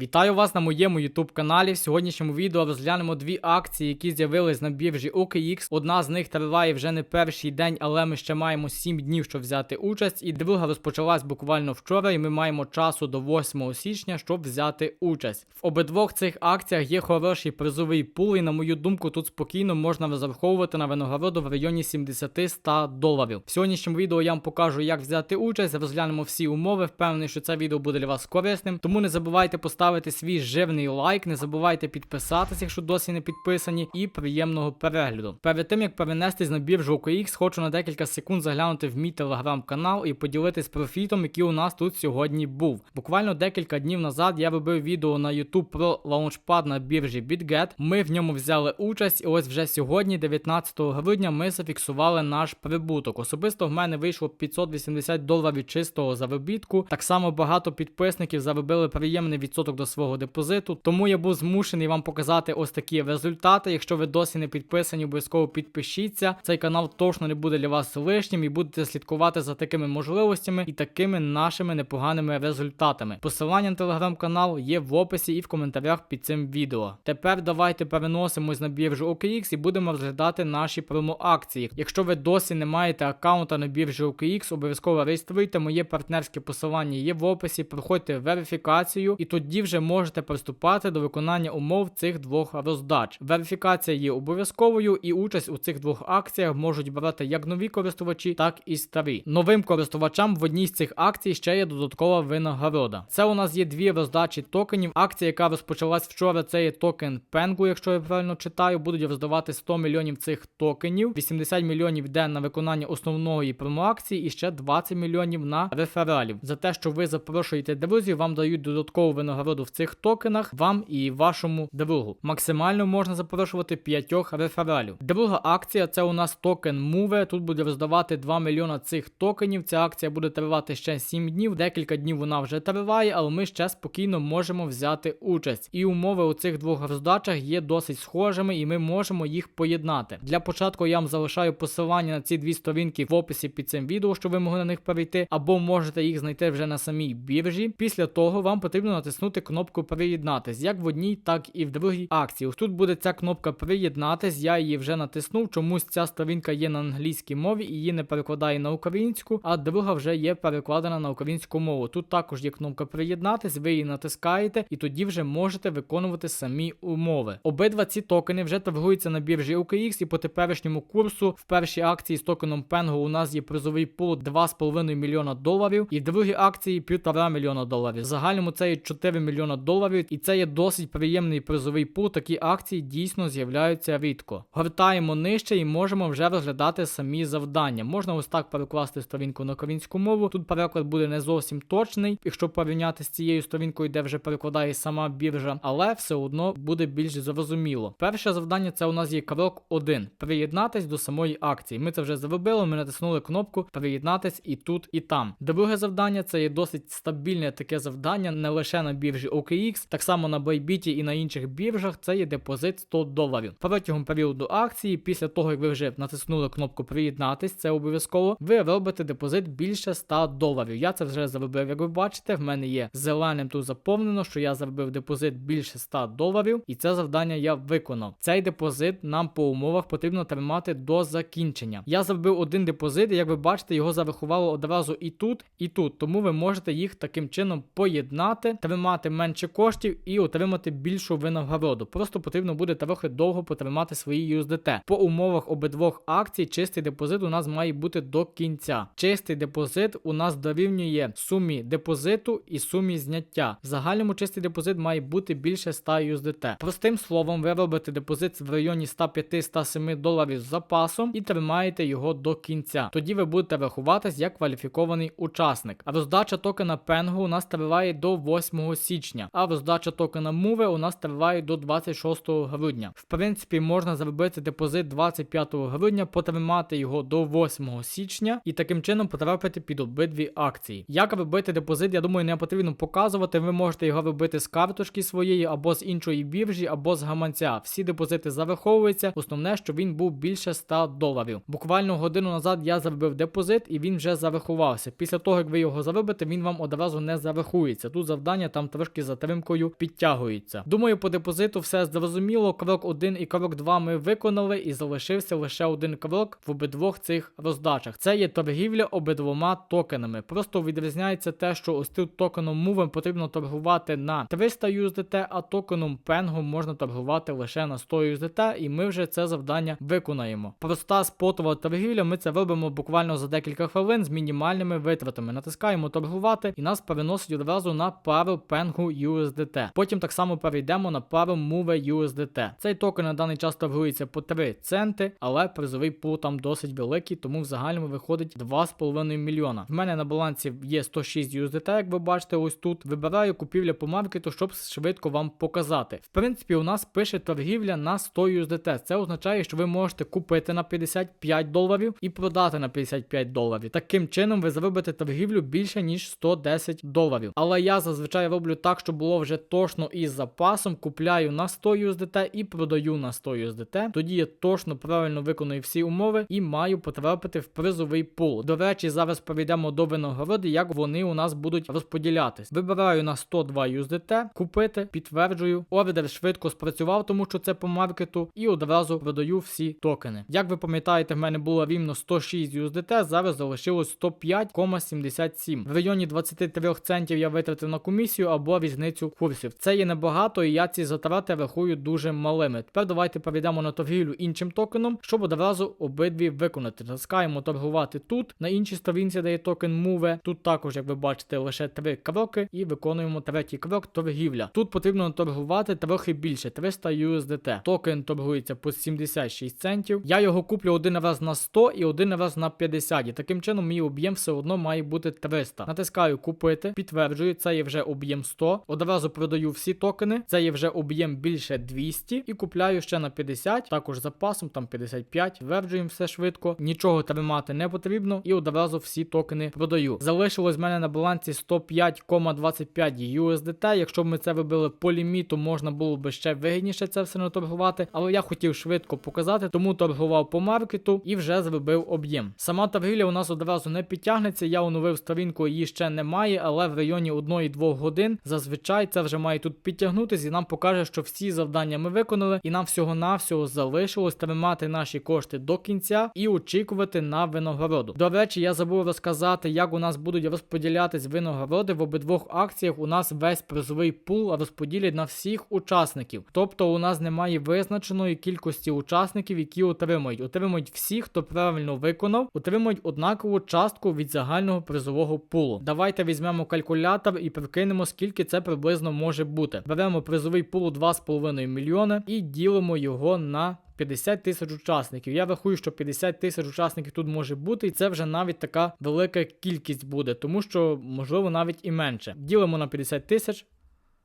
Вітаю вас на моєму YouTube каналі. В сьогоднішньому відео розглянемо дві акції, які з'явились на біржі OKX. Одна з них триває вже не перший день, але ми ще маємо 7 днів, щоб взяти участь. І друга розпочалась буквально вчора, і ми маємо часу до 8 січня, щоб взяти участь. В обидвох цих акціях є хороший призовий пул, і на мою думку, тут спокійно можна розраховувати на винагороду в районі 70-100 доларів. В сьогоднішньому відео я вам покажу, як взяти участь, розглянемо всі умови. Впевнений, що це відео буде для вас корисним. Тому не забувайте поставити свій жирний лайк, не забувайте підписатися, якщо досі не підписані, і приємного перегляду. Перед тим як перенестись на біржу OKX, хочу на декілька секунд заглянути в мій телеграм-канал і поділитись профітом, який у нас тут сьогодні був. Буквально декілька днів назад я робив відео на YouTube про лаунчпад на біржі BitGet. Ми в ньому взяли участь, і ось вже сьогодні, 19 грудня, ми зафіксували наш прибуток. Особисто в мене вийшло 580 доларів чистого заробітку. Так само багато підписників заробили приємний відсоток до свого депозиту. Тому я був змушений вам показати ось такі результати. Якщо ви досі не підписані, обов'язково підпишіться. Цей канал точно не буде для вас лишнім і будете слідкувати за такими можливостями і такими нашими непоганими результатами. Посилання на телеграм-канал є в описі і в коментарях під цим відео. Тепер давайте переносимось на біржу OKX і будемо розглядати наші промо-акції. Якщо ви досі не маєте аккаунта на біржі OKX, обов'язково реєструйте. Моє партнерське посилання є в описі. Проходьте верифікацію, і тоді вже можете приступати до виконання умов цих двох роздач. Верифікація є обов'язковою, і участь у цих двох акціях можуть брати як нові користувачі, так і старі. Новим користувачам в одній з цих акцій ще є додаткова винагорода. Це у нас є дві роздачі токенів. Акція, яка розпочалась вчора, це є токен Пенгу, якщо я правильно читаю, будуть роздавати 100 мільйонів цих токенів. 80 мільйонів йде на виконання основної промоакції і ще 20 мільйонів на рефералів. За те, що ви запрошуєте друзів, вам дають додаткову винагороду в цих токенах, вам і вашому другу. Максимально можна запрошувати 5 рефералів. Друга акція це у нас токен Move. Тут буде роздавати 2 мільйона цих токенів. Ця акція буде тривати ще 7 днів. Декілька днів вона вже триває, але ми ще спокійно можемо взяти участь. І умови у цих двох роздачах є досить схожими, і ми можемо їх поєднати. Для початку я вам залишаю посилання на ці дві сторінки в описі під цим відео, щоб ви могли на них перейти, або можете їх знайти вже на самій біржі. Після того вам потрібно натиснути кнопку Приєднатись як в одній, так і в другій акції. Ось тут буде ця кнопка Приєднатись. Я її вже натиснув. Чомусь ця сторінка є на англійській мові і її не перекладає на українську, а друга вже є перекладена на українську мову. Тут також є кнопка Приєднатись, ви її натискаєте, і тоді вже можете виконувати самі умови. Обидва ці токени вже торгуються на біржі OKX і по теперішньому курсу в першій акції з токеном Pengo у нас є призовий пул 2,5 мільйона доларів, і в другій акції 1,5 мільйона доларів. В загальному це є 4 мільйона доларів, і це є досить приємний призовий пул. Такі акції дійсно з'являються рідко. Гортаємо нижче і можемо вже розглядати самі завдання. Можна ось так перекласти сторінку на українську мову. Тут переклад буде не зовсім точний, якщо порівняти з цією сторінкою, де вже перекладає сама біржа, але все одно буде більш зрозуміло. Перше завдання це у нас є крок 1. Приєднатись до самої акції. Ми це вже зробили. Ми натиснули кнопку Приєднатись і тут, і там. Друге завдання це є досить стабільне таке завдання, не лише на біржі OKX, так само на Bybit і на інших біржах. Це є депозит 100 доларів. Протягом періоду акції, після того як ви вже натиснули кнопку Приєднатись, це обов'язково. Ви робите депозит більше 100 доларів. Я це вже зробив, як ви бачите. В мене є зеленим тут заповнено, що я зробив депозит більше 100 доларів, і це завдання я виконав. Цей депозит нам по умовах потрібно тримати до закінчення. Я зробив один депозит, і як ви бачите, його зарахувало одразу і тут, і тут. Тому ви можете їх таким чином поєднати, тримати менше коштів і отримати більшу винагороду. Просто потрібно буде трохи довго потримати свої USDT. По умовах обидвох акцій, чистий депозит у нас має бути до кінця. Чистий депозит у нас дорівнює сумі депозиту і сумі зняття. В загальному чистий депозит має бути більше 100 USDT. Простим словом, ви робите депозит в районі 105-107 доларів з запасом і тримаєте його до кінця. Тоді ви будете рахуватись як кваліфікований учасник. А роздача токена Pengo у нас триває до 8 січня, а роздача токена Move у нас триває до 26 грудня. В принципі, можна зробити депозит 25 грудня, потримати його до 8 січня і таким чином потрапити під обидві акції. Як робити депозит, я думаю, не потрібно показувати. Ви можете його робити з карточки своєї або з іншої біржі, або з гаманця. Всі депозити зараховуються. Основне, щоб він був більше 100 доларів. Буквально годину назад я зробив депозит і він вже зарахувався. Після того, як ви його заробите, він вам одразу не зарахується. Тут завдання там трошки трошки затримкою підтягуються. Думаю, по депозиту все зрозуміло. Крок 1 і крок 2 ми виконали, і залишився лише один крок в обидвох цих роздачах. Це є торгівля обидвома токенами. Просто відрізняється те, що ось тут токеном Move потрібно торгувати на 300 USDT, а токеном Pengu можна торгувати лише на 100 USDT, і ми вже це завдання виконаємо. Проста спотова торгівля. Ми це робимо буквально за декілька хвилин з мінімальними витратами. Натискаємо торгувати, і нас переносить одразу на пару Pengu USDT. Потім так само перейдемо на пару Move USDT. Цей токен на даний час торгується по 3 центи, але призовий пул там досить великий, тому в загальному виходить 2,5 мільйона. В мене на балансі є 106 USDT, як ви бачите, ось тут. Вибираю купівля по маркету, щоб швидко вам показати. В принципі, у нас пише торгівля на 100 USDT. Це означає, що ви можете купити на 55 доларів і продати на 55 доларів. Таким чином ви заробите торгівлю більше ніж 110 доларів. Але я зазвичай роблю так, щоб було вже точно із запасом. Купляю на 100 USDT і продаю на 100 USDT. Тоді я точно правильно виконую всі умови і маю потрапити в призовий пул. До речі, зараз перейдемо до винагороди, як вони у нас будуть розподілятись. Вибираю на 102 USDT, купити, підтверджую. Ордер швидко спрацював, тому що це по маркету, і одразу продаю всі токени. Як ви пам'ятаєте, в мене було рівно 106 USDT, зараз залишилось 105,77. В районі 23 центів я витратив на комісію або різницю курсів. Це є небагато, і я ці затрати рахую дуже малими. Тепер давайте перейдемо на торгівлю іншим токеном, щоб одразу обидві виконати. Натискаємо торгувати тут. На іншій сторінці, де є токен Move. Тут також, як ви бачите, лише три кроки, і виконуємо третій крок торгівля. Тут потрібно торгувати трохи більше 300 USDT. Токен торгується по 76 центів. Я його куплю один раз на 100 і один раз на 50. І таким чином мій об'єм все одно має бути 300. Натискаю купити, підтверджую, це є вже об'єм 100. Одразу продаю всі токени. Це є вже об'єм більше 200 і купляю ще на 50, також запасом, там 55. Тверджуємо все швидко. Нічого тримати не потрібно. І одразу всі токени продаю. Залишилось в мене на балансі 105,25 USDT. Якщо б ми це вибили по ліміту, можна було б ще вигідніше це все не торгувати. Але я хотів швидко показати, тому торгував по маркету і вже зробив об'єм. Сама торгівля у нас одразу не підтягнеться. Я оновив сторінку, її ще немає, але в районі 1-2 годин зазвичай це вже має тут підтягнутися і нам покаже, що всі завдання ми виконали, і нам всього-навсього залишилось тримати наші кошти до кінця і очікувати на винагороду. До речі, я забув розказати, як у нас будуть розподілятись винагороди в обидвох акціях. У нас весь призовий пул розподілять на всіх учасників. Тобто у нас немає визначеної кількості учасників, які отримують. Отримують всі, хто правильно виконав, отримують однакову частку від загального призового пулу. Давайте візьмемо калькулятор і прикинемо, скільки це приблизно може бути. Беремо призовий пул у 2,5 мільйона і ділимо його на 50 тисяч учасників. Я рахую, що 50 тисяч учасників тут може бути, і це вже навіть така велика кількість буде, тому що можливо навіть і менше. Ділимо на 50 тисяч.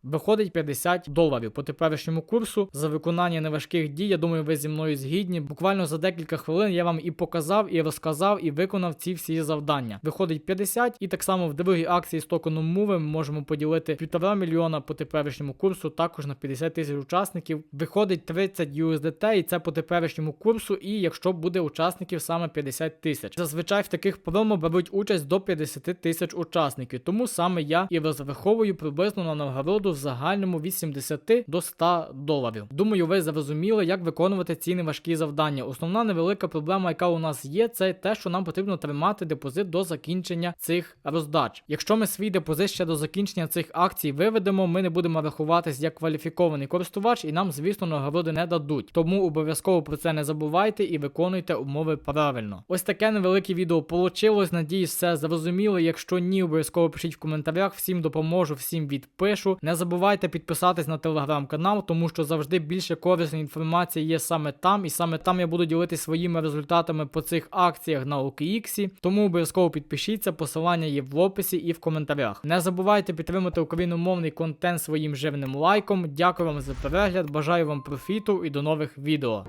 Виходить 50 доларів по теперішньому курсу за виконання неважких дій. Я думаю, ви зі мною згідні. Буквально за декілька хвилин я вам і показав, і розказав, і виконав ці всі завдання. Виходить 50, і так само в другій акції з токеном Move ми можемо поділити 1,5 мільйона по теперішньому курсу, також на 50 тисяч учасників. Виходить 30 USDT, і це по теперішньому курсу. І якщо буде учасників саме 50 тисяч. Зазвичай в таких промо беруть участь до 50 тисяч учасників. Тому саме я і розраховую приблизно на нагороду в загальному від 70 до 100 доларів. Думаю, ви зрозуміли, як виконувати ці неважкі завдання. Основна невелика проблема, яка у нас є, це те, що нам потрібно тримати депозит до закінчення цих роздач. Якщо ми свій депозит ще до закінчення цих акцій виведемо, ми не будемо рахуватись як кваліфікований користувач, і нам, звісно, нагороди не дадуть. Тому обов'язково про це не забувайте і виконуйте умови правильно. Ось таке невелике відео получилось. Надіюсь, все зрозуміло. Якщо ні, обов'язково пишіть в коментарях. Всім допоможу, всім відпишу. Не забувайте підписатись на телеграм-канал, тому що завжди більше корисної інформації є саме там, і саме там я буду ділитися своїми результатами по цих акціях на OKX. Тому обов'язково підпишіться, посилання є в описі і в коментарях. Не забувайте підтримати україномовний контент своїм живним лайком. Дякую вам за перегляд, бажаю вам профіту і до нових відео.